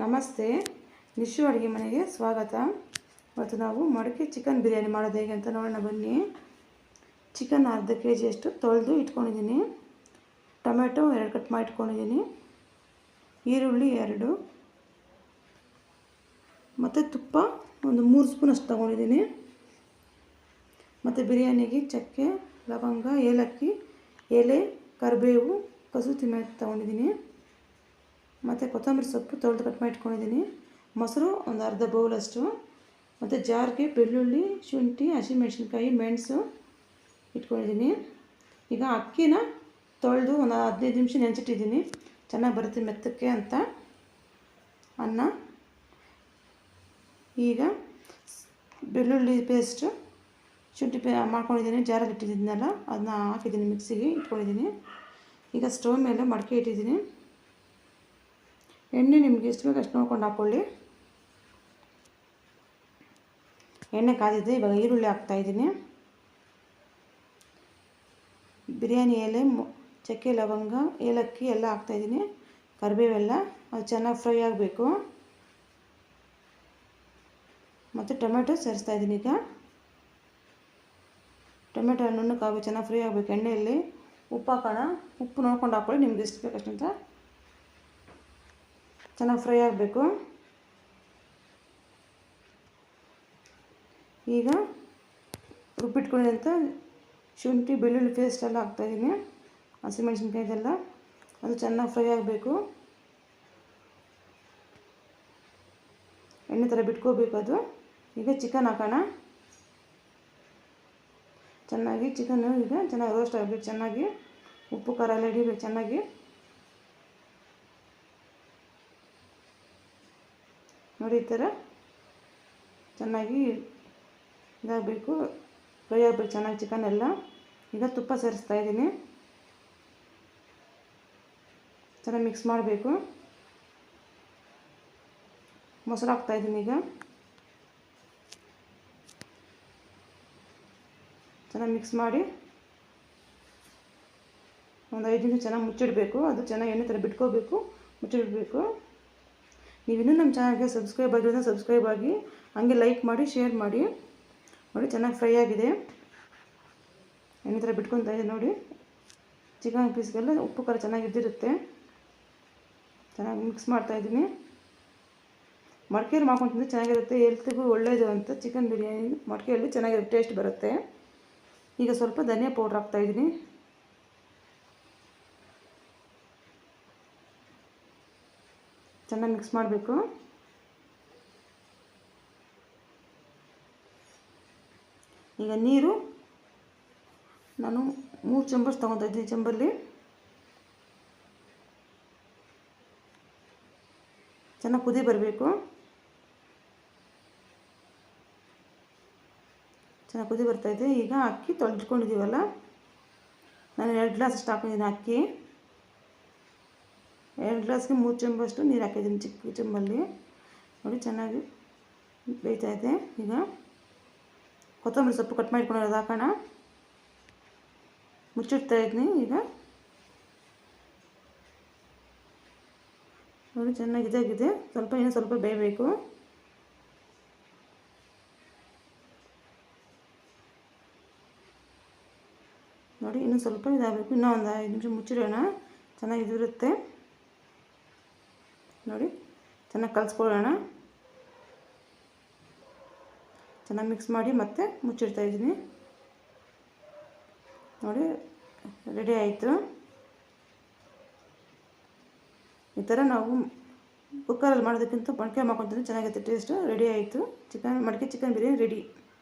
ನಮಸ್ತೆ. ನಿಶು ಅಡುಗೆ ಮನೆಗೆ ಸ್ವಾಗತ. ಇವತ್ತು ನಾವು ಮಡಕೆ ಚಿಕನ್ ಬಿರಿಯಾನಿ ಮಾಡೋದು ಹೇಗೆ ಅಂತ ನೋಡೋಣ ಬನ್ನಿ. ಚಿಕನ್ ಅರ್ಧ ಕೆ ಜಿಯಷ್ಟು ತೊಳೆದು ಇಟ್ಕೊಂಡಿದ್ದೀನಿ. ಟೊಮೆಟೊ ಎರಡು ಕಟ್ ಮಾಡಿ ಇಟ್ಕೊಂಡಿದ್ದೀನಿ. ಈರುಳ್ಳಿ ಎರಡು. ಮತ್ತು ತುಪ್ಪ ಒಂದು ಮೂರು ಸ್ಪೂನ್ ಅಷ್ಟು ತೊಗೊಂಡಿದ್ದೀನಿ. ಮತ್ತು ಬಿರಿಯಾನಿಗೆ ಚಕ್ಕೆ, ಲವಂಗ, ಏಲಕ್ಕಿ, ಎಲೆ, ಕರಿಬೇವು, ಕಸೂತಿ ಮೆಣಸು ತೊಗೊಂಡಿದ್ದೀನಿ. ಮತ್ತು ಕೊತ್ತಂಬರಿ ಸೊಪ್ಪು ತೊಳೆದು ಕಟ್ ಮಾಡಿ ಇಟ್ಕೊಂಡಿದ್ದೀನಿ. ಮೊಸರು ಒಂದು ಅರ್ಧ ಬೌಲಷ್ಟು ಮತ್ತು ಜಾರ್ಗೆ ಬೆಳ್ಳುಳ್ಳಿ, ಶುಂಠಿ, ಹಸಿಮೆಣ್ಸಿನ್ಕಾಯಿ, ಮೆಣಸು ಇಟ್ಕೊಂಡಿದ್ದೀನಿ. ಈಗ ಅಕ್ಕಿನ ತೊಳೆದು ಒಂದು ಹದಿನೈದು ನಿಮಿಷ ನೆನೆಸಿಟ್ಟಿದ್ದೀನಿ. ಚೆನ್ನಾಗಿ ಬರುತ್ತೆ ಮೆತ್ತಕ್ಕೆ ಅಂತ ಅನ್ನ. ಈಗ ಬೆಳ್ಳುಳ್ಳಿ ಪೇಸ್ಟು ಶುಂಠಿ ಪೇ, ಮಾಡ್ಕೊಂಡಿದ್ದೀನಿ. ಜಾರಲ್ಲಿ ಇಟ್ಟಿದ್ದೀನಲ್ಲ, ಅದನ್ನ ಹಾಕಿದ್ದೀನಿ ಮಿಕ್ಸಿಗೆ ಇಟ್ಕೊಂಡಿದ್ದೀನಿ. ಈಗ ಸ್ಟವ್ ಮೇಲೆ ಮಡಕೆ ಇಟ್ಟಿದ್ದೀನಿ. ಎಣ್ಣೆ ನಿಮ್ಗೆ ಎಷ್ಟು ಬೇಕು ಅಷ್ಟು ನೋಡ್ಕೊಂಡು ಹಾಕ್ಕೊಳ್ಳಿ ಎಣ್ಣೆ ಕಾದಿದೆ ಇವಾಗ ಈರುಳ್ಳಿ ಹಾಕ್ತಾಯಿದ್ದೀನಿ ಬಿರಿಯಾನಿ ಎಲೆ ಚಕ್ಕೆ ಲವಂಗ, ಏಲಕ್ಕಿ ಎಲ್ಲ ಹಾಕ್ತಾಯಿದ್ದೀನಿ ಕರಿಬೇವೆಲ್ಲ, ಅದು ಚೆನ್ನಾಗಿ ಫ್ರೈ ಆಗಬೇಕು. ಮತ್ತು ಟೊಮೆಟೊ ಸೇರಿಸ್ತಾ ಇದ್ದೀನಿ ಈಗ. ಟೊಮೆಟೊ ನುಣ್ಣಕ್ಕಾಗಬೇಕು ಚೆನ್ನಾಗಿ ಫ್ರೈ ಆಗಬೇಕು ಎಣ್ಣೆಯಲ್ಲಿ. ಉಪ್ಪು ಹಾಕೋಣ ಉಪ್ಪು ನೋಡ್ಕೊಂಡು ಹಾಕ್ಕೊಳ್ಳಿ ನಿಮ್ಗೆ ಎಷ್ಟು ಅಷ್ಟಂತ ಚೆನ್ನಾಗಿ ಫ್ರೈ ಆಗಬೇಕು. ಈಗ ರುಬ್ಬಿಟ್ಕೊಂಡಿರೋಂಥ ಶುಂಠಿ, ಬೆಳ್ಳುಳ್ಳಿ ಪೇಸ್ಟ್ ಎಲ್ಲ ಹಾಕ್ತಾಯಿದ್ದೀನಿ ಹಸಿಮೆಣ್ಸಿನ್ಕಾಯಿದೆಲ್ಲ ಅದು ಚೆನ್ನಾಗಿ ಫ್ರೈ ಆಗಬೇಕು. ಎಣ್ಣೆ ಥರ ಬಿಟ್ಕೋಬೇಕು ಅದು. ಈಗ ಚಿಕನ್ ಹಾಕೋಣ. ಚೆನ್ನಾಗಿ ಚಿಕನ್ನು ಈಗ ಚೆನ್ನಾಗಿ ರೋಸ್ಟ್ ಆಗಬೇಕು ಚೆನ್ನಾಗಿ. ಉಪ್ಪು, ಖಾರ ಎಲ್ಲ ಹಿಡಿಬೇಕು ಚೆನ್ನಾಗಿ. ನೋಡಿ ಈ ಥರ ಚೆನ್ನಾಗಿ ಇದಾಗಬೇಕು. ಫ್ರೈ ಆಗಬೇಕು ಚೆನ್ನಾಗಿ ಚಿಕನ್ ಎಲ್ಲ. ಈಗ ತುಪ್ಪ ಸೇರಿಸ್ತಾ ಇದ್ದೀನಿ. ಚೆನ್ನಾಗಿ ಮಿಕ್ಸ್ ಮಾಡಬೇಕು. ಮೊಸರು ಹಾಕ್ತಾಯಿದ್ದೀನಿ ಈಗ. ಚೆನ್ನಾಗಿ ಮಿಕ್ಸ್ ಮಾಡಿ. ಒಂದು ಐದು ನಿಮಿಷ ಚೆನ್ನಾಗಿ ಮುಚ್ಚಿಡಬೇಕು. ಅದು ಚೆನ್ನಾಗಿ ಎಣ್ಣೆ ಥರ ಬಿಟ್ಕೋಬೇಕು. ಮುಚ್ಚಿಡಬೇಕು. ನೀವಿನ್ನೂ ನಮ್ಮ ಚಾನಲ್ಗೆ ಸಬ್ಸ್ಕ್ರೈಬ್ ಆಗಿರೋದ್ರೆ ಸಬ್ಸ್ಕ್ರೈಬ್ ಆಗಿ, ಹಂಗೆ ಲೈಕ್ ಮಾಡಿ, ಶೇರ್ ಮಾಡಿ. ನೋಡಿ, ಚೆನ್ನಾಗಿ ಫ್ರೈ ಆಗಿದೆ. ಎಣ್ಣೆ ಥರ ಬಿಟ್ಕೊತಾ ಇದೆ ನೋಡಿ. ಚಿಕನ್ ಪೀಸ್ಗೆಲ್ಲ ಉಪ್ಪು, ಖಾರ ಚೆನ್ನಾಗಿ ಇದ್ದಿರುತ್ತೆ. ಚೆನ್ನಾಗಿ ಮಿಕ್ಸ್ ಮಾಡ್ತಾಯಿದ್ದೀನಿ ಮಡಿಕೆಯಲ್ಲಿ ಮಾಡ್ಕೊಂಡು ತಿಂದರೆ ಚೆನ್ನಾಗಿರುತ್ತೆ. ಹೆಲ್ತ್ಗೂ ಒಳ್ಳೆಯದು ಅಂತ ಚಿಕನ್ ಬಿರಿಯಾನಿ ಮಡಿಕೆಯಲ್ಲಿ ಚೆನ್ನಾಗಿರುತ್ತೆ ಟೇಸ್ಟ್ ಬರುತ್ತೆ. ಈಗ ಸ್ವಲ್ಪ ಧನಿಯಾ ಪೌಡ್ರ್ ಹಾಕ್ತಾಯಿದ್ದೀನಿ ಚೆನ್ನಾಗಿ ಮಿಕ್ಸ್ ಮಾಡಬೇಕು. ಈಗ ನೀರು ನಾನು ಮೂರು ಚಂಬರ್ಸ್ ತೊಗೊತಾ ಇದ್ದೀನಿ ಚಂಬಲ್ಲಿ ಚೆನ್ನಾಗಿ ಕುದಿ ಬರಬೇಕು. ಚೆನ್ನಾಗಿ ಕುದಿ ಬರ್ತಾಯಿದೆ ಈಗ ಅಕ್ಕಿ ತೊಳೆದಿಟ್ಕೊಂಡಿದ್ದೀವಲ್ಲ ನಾನು ಎರಡು ಗ್ಲಾಸ್ ಅಷ್ಟು ಹಾಕೊಂಡಿದ್ದೀನಿ ಅಕ್ಕಿ. ಎರಡು ಗ್ಲಾಸ್ಗೆ ಮೂರು ಚೆಂಬಷ್ಟು ನೀರು ಹಾಕಿದ್ದೀನಿ, ಚಿಕ್ಕ ಚಂಬಲ್ಲಿ ನೋಡಿ, ಚೆನ್ನಾಗಿ ಬೇಯ್ತಾ ಇದೆ. ಈಗ ಕೊತ್ತಂಬರಿ ಸೊಪ್ಪು ಕಟ್ ಮಾಡ್ಕೊಂಡಿರೋದು ಹಾಕೋಣ. ಮುಚ್ಚಿಡ್ತಾ ಇದ್ದೀನಿ ಈಗ. ನೋಡಿ, ಚೆನ್ನಾಗಿ ಇದಾಗಿದೆ. ಸ್ವಲ್ಪ ಇನ್ನೂ ಸ್ವಲ್ಪ ಬೇಯಬೇಕು. ನೋಡಿ, ಇನ್ನೂ ಸ್ವಲ್ಪ ಇದಾಗಬೇಕು. ಇನ್ನೂ ಒಂದು ಐದು ನಿಮಿಷ ಮುಚ್ಚಿಡೋಣ. ಚೆನ್ನಾಗಿ ಇದಿರುತ್ತೆ. ನೋಡಿ. ಚೆನ್ನಾಗಿ ಕಲಿಸ್ಕೊಳ್ಳೋಣ. ಚೆನ್ನಾಗಿ ಮಿಕ್ಸ್ ಮಾಡಿ ಮತ್ತೆ ಮುಚ್ಚಿಡ್ತಾ ಇದ್ದೀನಿ. ನೋಡಿ ರೆಡಿ ಆಯಿತು. ಈ ಥರ ನಾವು ಕುಕ್ಕರಲ್ಲಿ ಮಾಡೋದಕ್ಕಿಂತ ಮಡಿಕೆ ಮಾಡ್ಕೊತೀನಿ ಚೆನ್ನಾಗಿರುತ್ತೆ ಟೇಸ್ಟು ರೆಡಿ ಆಯಿತು. ಚಿಕನ್ ಮಡಿಕೆ ಚಿಕನ್ ಬಿರಿಯಾನಿ ರೆಡಿ